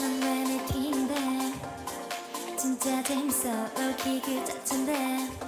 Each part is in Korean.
넌만의 팀데? 진짜 재밌어 웃기 그 자체인데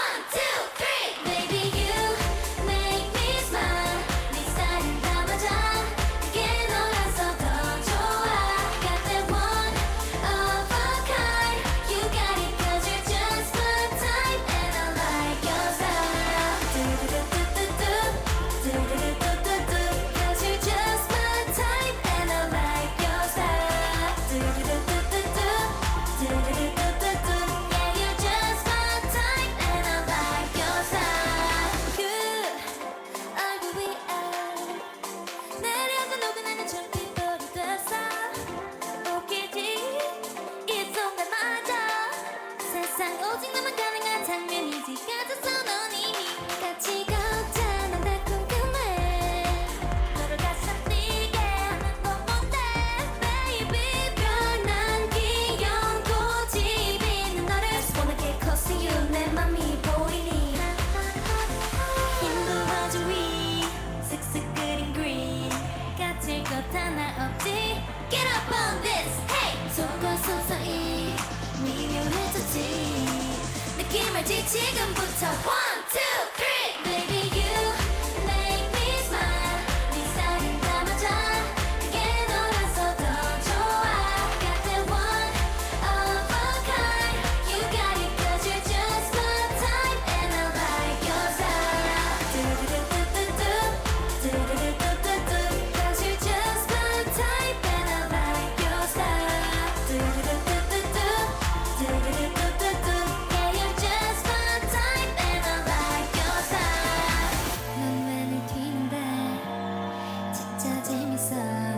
느낌을 지금부터. inside